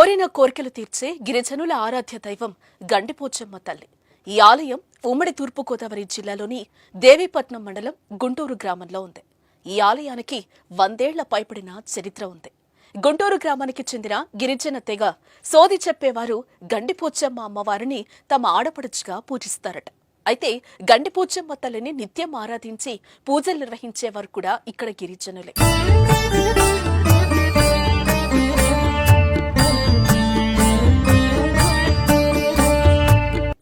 కోరిన కోరికలు తీర్చే గిరిజనుల ఆరాధ్య దైవం గండిపోచమ్మ తల్లి. ఈ ఆలయం ఉమ్మడి తూర్పుగోదావరి జిల్లాలోని దేవీపట్నం మండలం గుంటూరు గ్రామంలో ఉంది. ఈ ఆలయానికి వందేళ్ళ పైబడిన చరిత్ర ఉంది. గుంటూరు గ్రామానికి చెందిన గిరిజన తెగ సోది చెప్పేవారు గండిపోచమ్మ అమ్మవారిని తమ ఆడపడుచుగా పూజిస్తారట. అయితే గండిపోచమ్మ తల్లిని నిత్యం ఆరాధించి పూజలు నిర్వహించేవారు కూడా ఇక్కడ గిరిజనులే.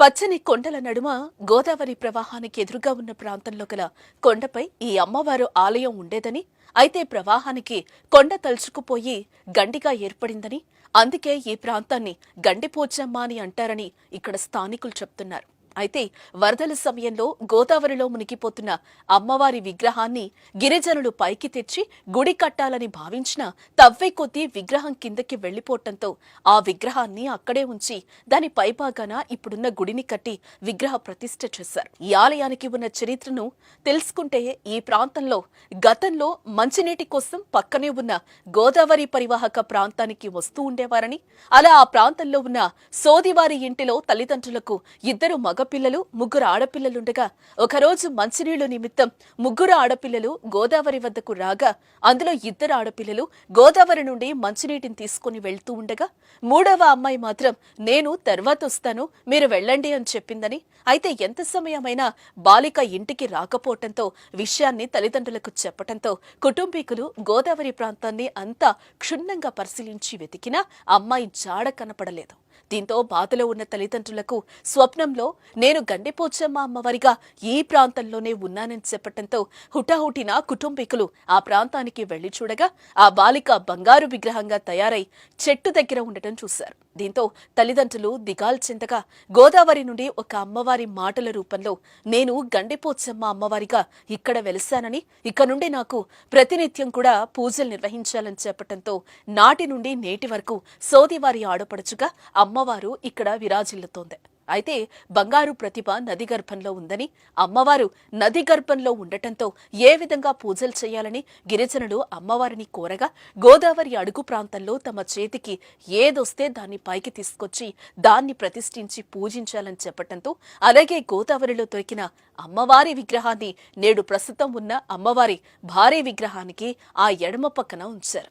పచ్చని కొండల నడుమ గోదావరి ప్రవాహానికి ఎదురుగా ఉన్న ప్రాంతంలో గల కొండపై ఈ అమ్మవారు ఆలయం ఉండేదని అయితే ప్రవాహానికి కొండ తలుచుకుపోయి గండిగా ఏర్పడిందని అందుకే ఈ ప్రాంతాన్ని గండిపోచమ్మ అని అంటారని ఇక్కడ స్థానికులు చెప్తున్నారు. అయితే వరదల సమయంలో గోదావరిలో మునిగిపోతున్న అమ్మవారి విగ్రహాన్ని గిరిజనులు పైకి తెచ్చి గుడి కట్టాలని భావించిన తవ్వే కొద్దీ విగ్రహం కిందకి వెళ్ళిపోవటంతో ఆ విగ్రహాన్ని అక్కడే ఉంచి దాని పైభాగాన ఇప్పుడున్న గుడిని కట్టి విగ్రహ ప్రతిష్ఠ చేశారు. ఈ ఆలయానికి ఉన్న చరిత్రను తెలుసుకుంటే ఈ ప్రాంతంలో గతంలో మంచినీటి కోసం పక్కనే ఉన్న గోదావరి పరివాహక ప్రాంతానికి వస్తూ ఉండేవారని అలా ఆ ప్రాంతంలో ఉన్న సోదివారి ఇంటిలో తల్లిదండ్రులకు ఇద్దరు మగపిల్లలు ముగ్గురు ఆడపిల్లలుండగా ఒకరోజు మంచినీళ్ళు నిమిత్తం ముగ్గురు ఆడపిల్లలు గోదావరి వద్దకు రాగా అందులో ఇద్దరు ఆడపిల్లలు గోదావరి నుండి మంచినీటిని తీసుకుని వెళ్తూ ఉండగా మూడవ అమ్మాయి మాత్రం నేను తర్వాత వస్తాను మీరు వెళ్ళండి అని చెప్పిందని. అయితే ఎంత సమయమైనా బాలిక ఇంటికి రాకపోవటంతో విషయాన్ని తల్లిదండ్రులకు చెప్పటంతో కుటుంబీకులు గోదావరి ప్రాంతాన్ని అంతా క్షుణ్ణంగా పరిశీలించి వెతికినా అమ్మాయి జాడ కనపడలేదు. దీంతో బాధలో ఉన్న తల్లిదండ్రులకు స్వప్నంలో నేను గండిపోచమ్మ అమ్మవారిగా ఈ ప్రాంతంలోనే ఉన్నానని చెప్పటంతో హుటాహుటిన కుటుంబీకులు ఆ ప్రాంతానికి వెళ్ళి చూడగా ఆ బాలిక బంగారు విగ్రహంగా తయారై చెట్టు దగ్గర ఉండటం చూశారు. దీంతో తల్లిదండ్రులు దిగాల్ చెందగా గోదావరి నుండి ఒక అమ్మవారి మాటల రూపంలో నేను గండిపోచమ్మ అమ్మవారిగా ఇక్కడ వెలిశానని ఇక నుండి నాకు ప్రతినిత్యం కూడా పూజలు నిర్వహించాలని చెప్పటంతో నాటి నుండి నేటి వరకు సోదివారి ఆడపడుచుగా అమ్మవారు ఇక్కడ విరాజిల్లుతోంది. అయితే బంగారు ప్రతిభ నది గర్భంలో ఉందని అమ్మవారు నది గర్భంలో ఉండటంతో ఏ విధంగా పూజలు చేయాలని గిరిజనులు అమ్మవారిని కోరగా గోదావరి అడుగు ప్రాంతంలో తమ చేతికి ఏదొస్తే దాన్ని పైకి తీసుకొచ్చి దాన్ని ప్రతిష్ఠించి పూజించాలని చెప్పటంతో అలాగే గోదావరిలో దొరికిన అమ్మవారి విగ్రహాన్ని నేడు ప్రస్తుతం ఉన్న అమ్మవారి భారీ విగ్రహానికి ఆ ఎడమ పక్కన ఉంచారు.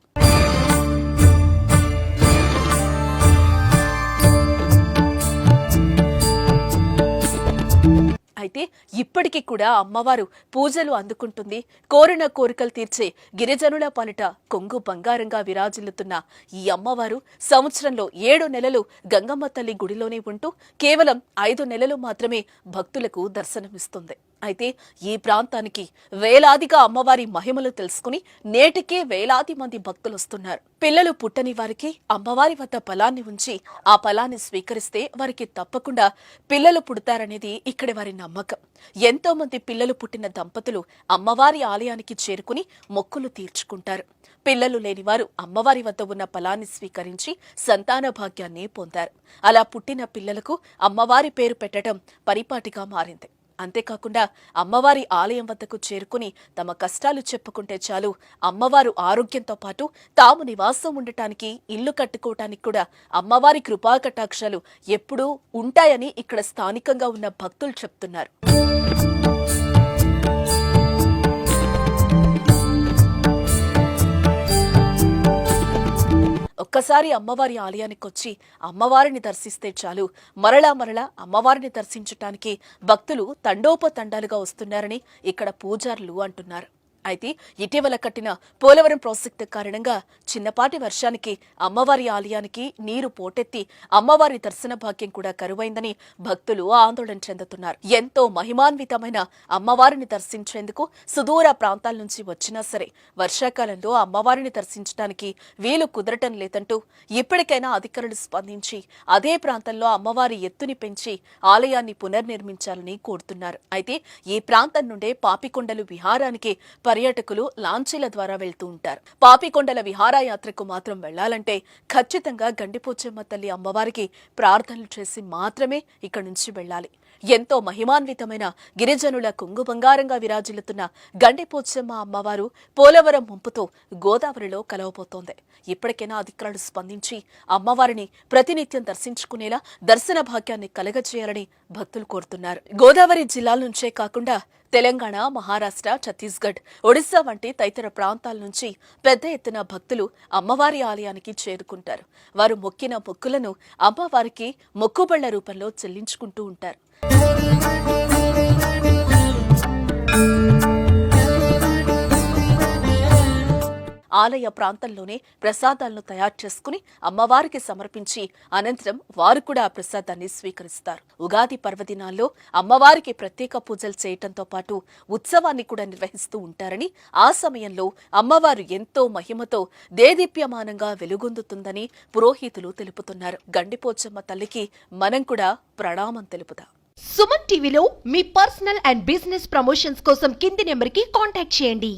అయితే ఇప్పటికీ కూడా అమ్మవారు పూజలు అందుకుంటుంది. కోరిన కోరికలు తీర్చే గిరిజనుల పాలిట కొంగు బంగారంగా విరాజిల్లుతున్న ఈ అమ్మవారు సంవత్సరంలో ఏడు నెలలు గంగమ్మ తల్లి గుడిలోనే ఉంటూ కేవలం ఐదు నెలలు మాత్రమే భక్తులకు దర్శనమిస్తుంది. అయితే ఈ ప్రాంతానికి వేలాదిగా అమ్మవారి మహిమలు తెలుసుకుని నేటికే వేలాది మంది భక్తులు వస్తున్నారు పిల్లలు పుట్టని వారికి అమ్మవారి వద్ద ఫలాన్ని ఉంచి ఆ ఫలాన్ని స్వీకరిస్తే వారికి తప్పకుండా పిల్లలు పుడతారనేది ఇక్కడి వారి నమ్మకం. ఎంతో మంది పిల్లలు పుట్టిన దంపతులు అమ్మవారి ఆలయానికి చేరుకుని మొక్కులు తీర్చుకుంటారు. పిల్లలు లేనివారు అమ్మవారి వద్ద ఉన్న ఫలాన్ని స్వీకరించి సంతాన భాగ్యాన్ని పొందారు. అలా పుట్టిన పిల్లలకు అమ్మవారి పేరు పెట్టడం పరిపాటిగా మారింది. అంతేకాకుండా అమ్మవారి ఆలయం వద్దకు చేరుకుని తమ కష్టాలు చెప్పుకుంటే చాలు. అమ్మవారు ఆరోగ్యంతో పాటు తాము నివాసం ఉండటానికి ఇల్లు కట్టుకోవటానికి కూడా అమ్మవారి కృపా కటాక్షాలు ఎప్పుడూ ఉంటాయని ఇక్కడ స్థానికంగా ఉన్న భక్తులు చెప్తున్నారు. ఒక్కసారి అమ్మవారి ఆలయానికి వచ్చి అమ్మవారిని దర్శిస్తే చాలు. మరలా మరలా అమ్మవారిని దర్శించటానికి భక్తులు తండోపతండాలుగా వస్తున్నారని ఇక్కడ పూజారులు అంటున్నారు. అయితే ఇటీవల కట్టిన పోలవరం ప్రాజెక్టు కారణంగా చిన్నపాటి వర్షానికి అమ్మవారి ఆలయానికి నీరు పోటెత్తి అమ్మవారి దర్శన భాగ్యం కూడా కరువైందని భక్తులు ఆందోళన చెందుతున్నారు. ఎంతో మహిమాన్వితమైన అమ్మవారిని దర్శించేందుకు సుదూర ప్రాంతాల నుంచి వచ్చినా సరే వర్షాకాలంలో అమ్మవారిని దర్శించడానికి వీలు కుదరటం లేదంటూ ఇప్పటికైనా అధికారులు స్పందించి అదే ప్రాంతంలో అమ్మవారి ఎత్తుని పెంచి ఆలయాన్ని పునర్నిర్మించాలని కోరుతున్నారు. అయితే ఈ ప్రాంతం నుండే పాపికొండలు విహారానికి పర్యాటకులు లాంచీల ద్వారా వెళ్తూ ఉంటారు. పాపికొండల విహారయాత్రకు మాత్రం వెళ్ళాలంటే ఖచ్చితంగా గండిపోచమ్మ తల్లి అమ్మవారికి ప్రార్థనలు చేసి మాత్రమే ఇక్కడి నుంచి వెళ్ళాలి. ఎంతో మహిమాన్వితమైన గిరిజనుల కుంగు బంగారంగా విరాజిల్లుతున్న గండిపోచమ్మ అమ్మవారు పోలవరం ముంపుతో గోదావరిలో కలవబోతోంది. ఇప్పటికైనా అధికారులు స్పందించి అమ్మవారిని ప్రతినిత్యం దర్శించుకునేలా దర్శన భాగ్యాన్ని కలగజేయాలని భక్తులు కోరుతున్నారు. గోదావరి జిల్లాల నుంచే కాకుండా తెలంగాణ మహారాష్ట్ర ఛత్తీస్గఢ్ ఒడిశా వంటి తదితర ప్రాంతాల నుంచి పెద్ద ఎత్తున భక్తులు అమ్మవారి ఆలయానికి చేరుకుంటారు. వారు మొక్కిన మొక్కులను అమ్మవారికి మొక్కుబళ్ళ రూపంలో చెల్లించుకుంటూ ఉంటారు. ఆలయ ప్రాంతంలోనే ప్రసాదాలను తయారు చేసుకుని అమ్మవారికి సమర్పించి అనంతరం వారు కూడా ఆ ప్రసాదాన్ని స్వీకరిస్తారు. ఉగాది పర్వదినాల్లో అమ్మవారికి ప్రత్యేక పూజలు చేయటంతో పాటు ఉత్సవాన్ని కూడా నిర్వహిస్తూ ఉంటారని ఆ సమయంలో అమ్మవారు ఎంతో మహిమతో దేదీప్యమానంగా వెలుగొందుతుందని పురోహితులు తెలుపుతున్నారు. గండిపోచమ్మ తల్లికి మనం కూడా ప్రణామం తెలుపుదాం. సుమన్ టీవీలో మీ పర్సనల్ అండ్ బిజినెస్ ప్రమోషన్స్ కోసం కింది నెంబర్కి కాంటాక్ట్ చేయండి.